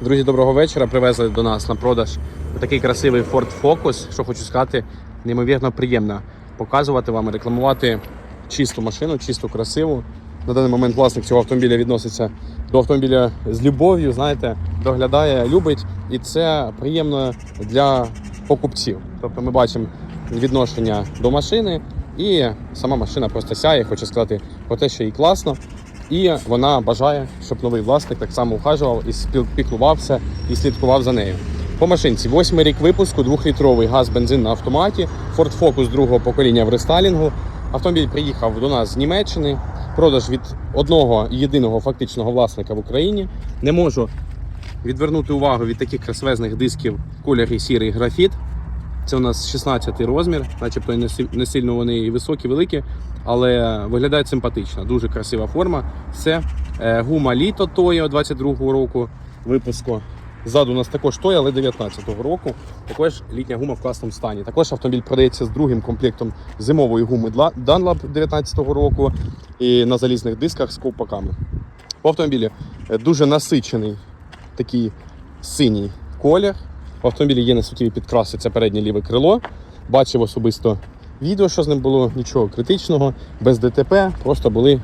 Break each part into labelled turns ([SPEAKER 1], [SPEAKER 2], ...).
[SPEAKER 1] Друзі, доброго вечора. Привезли до нас на продаж такий красивий Ford Focus. Що хочу сказати, неймовірно приємно показувати вам, і рекламувати чисту машину, чисту, красиву. На даний момент власник цього автомобіля відноситься до автомобіля з любов'ю, знаєте, доглядає, любить, і це приємно для покупців. Тобто ми бачимо відношення до машини, і сама машина просто сяє, хочу сказати про те, що їй класно. І вона бажає, щоб новий власник так само ухажував і спілкувався і слідкував за нею. По машинці восьмий рік випуску, двохлітровий газ бензин на автоматі, Ford Focus другого покоління в рестайлінгу. Автомобіль приїхав до нас з Німеччини. Продаж від одного єдиного фактичного власника в Україні. Не можу відвернути увагу від таких красивезних дисків кольорі сірий графіт. Це у нас 16 розмір, начебто не сильно вони і високі, великі, але виглядають симпатично. Дуже красива форма. Це е, гума літо Тойо 22-го року випуску. Ззаду у нас також Тойо, але 19-го року. Також літня гума в класному стані. Також автомобіль продається з другим комплектом зимової гуми Dunlop 19-го року і на залізних дисках з ковпаками. По автомобілі е, дуже насичений такий синій колір. В автомобілі є несуттєві підкраси, це переднє ліве крило. Бачив особисто відео, що з ним було нічого критичного, без ДТП, просто були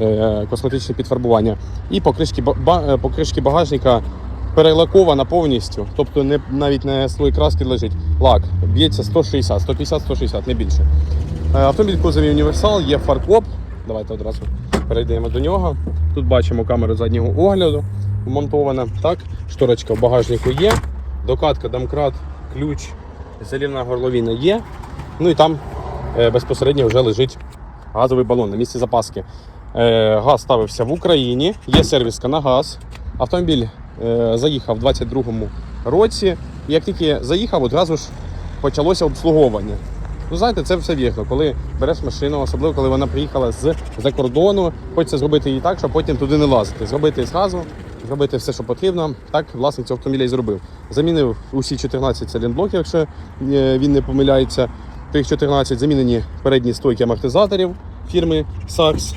[SPEAKER 1] е, косметичні підфарбування. І покришки, е, покришки багажника перелакована повністю, тобто не, навіть не слой краски лежить. Лак б'ється 160, 150, 160, не більше. Е, Автомобіль в кузові універсал, є фаркоп. Давайте одразу перейдемо до нього. Тут бачимо камеру заднього огляду вмонтована. Так, шторочка в багажнику є. Докатка, домкрат, ключ, залівна горловина є. Ну і там е, безпосередньо вже лежить газовий балон на місці запаски. Е, газ ставився в Україні, є сервіска на газ. Автомобіль е, заїхав у 22-му році. І як тільки заїхав, одразу ж почалося обслуговування. Ну, знаєте, це все вірно. Коли береш машину, особливо коли вона приїхала з за кордону, хочеться зробити її так, щоб потім туди не лазити. Зробити зразу, зробити все, що потрібно. Так власник цього автомобіля і зробив. Замінив усі 14 цилінблоків, якщо е, він не помиляється. Тих 14 замінені передні стойки амортизаторів фірми Saks.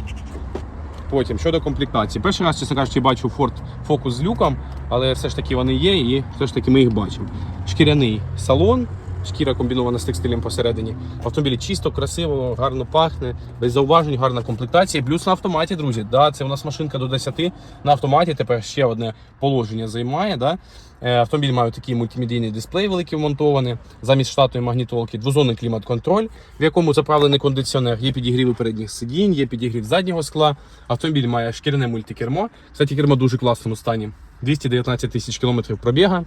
[SPEAKER 1] Потім щодо комплектації. Перший раз, чесно кажучи, бачу Ford Focus з люком, але все ж таки вони є і все ж таки ми їх бачимо. Шкіряний салон, шкіра комбінована з текстилем посередині. Автомобіль чисто, красиво, гарно пахне, без зауважень, гарна комплектація. Плюс на автоматі, друзі. Да, це у нас машинка до 10 на автоматі. Тепер ще одне положення займає. Да? Е, Автомобіль має такий мультимедійний дисплей великий вмонтований. Замість штатної магнітолки двозонний клімат-контроль, в якому заправлений кондиціонер. Є підігріви передніх сидінь, є підігрів заднього скла. Автомобіль має шкіряне мультикермо. Кстати, кермо дуже класному стані. 219 тисяч кілометрів пробіга.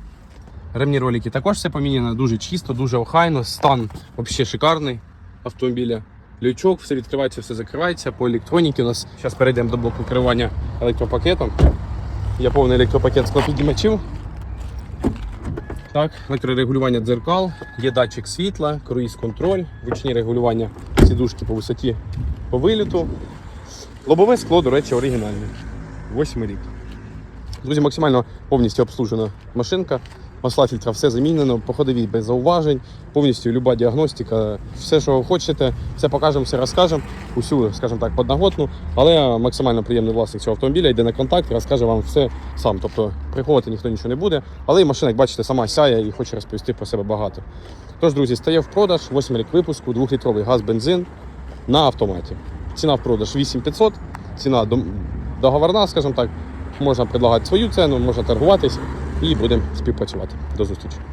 [SPEAKER 1] Ремні ролики також все поміняно, дуже чисто, дуже охайно. Стан взагалі шикарний автомобіля. Лючок, все відкривається, все закривається. По електроніці у нас зараз перейдемо до блоку керування електропакетом. Є повний електропакет склопіднімачів. Так, електрорегулювання дзеркал, є датчик світла, круїз-контроль, ручні регулювання сідушки по висоті по виліту. Лобове скло, до речі, оригінальне. Восьмий рік. Друзі, максимально повністю обслужена машинка. Масла фільтра все замінено, по ходовій без зауважень, повністю люба діагностика, все, що хочете, все покажемо, все розкажемо. Усю, скажімо так, подноготну, але максимально приємний власник цього автомобіля йде на контакт розкаже вам все сам. Тобто приховувати ніхто нічого не буде. Але і машина, як бачите, сама сяє і хоче розповісти про себе багато. Тож, друзі, стає в продаж, 8 рік випуску, 2-літровий газ бензин на автоматі. Ціна в продаж 8500, ціна договорна, скажімо так. Можна предлагати свою ціну, можна торгуватись і будемо співпрацювати. До зустрічі.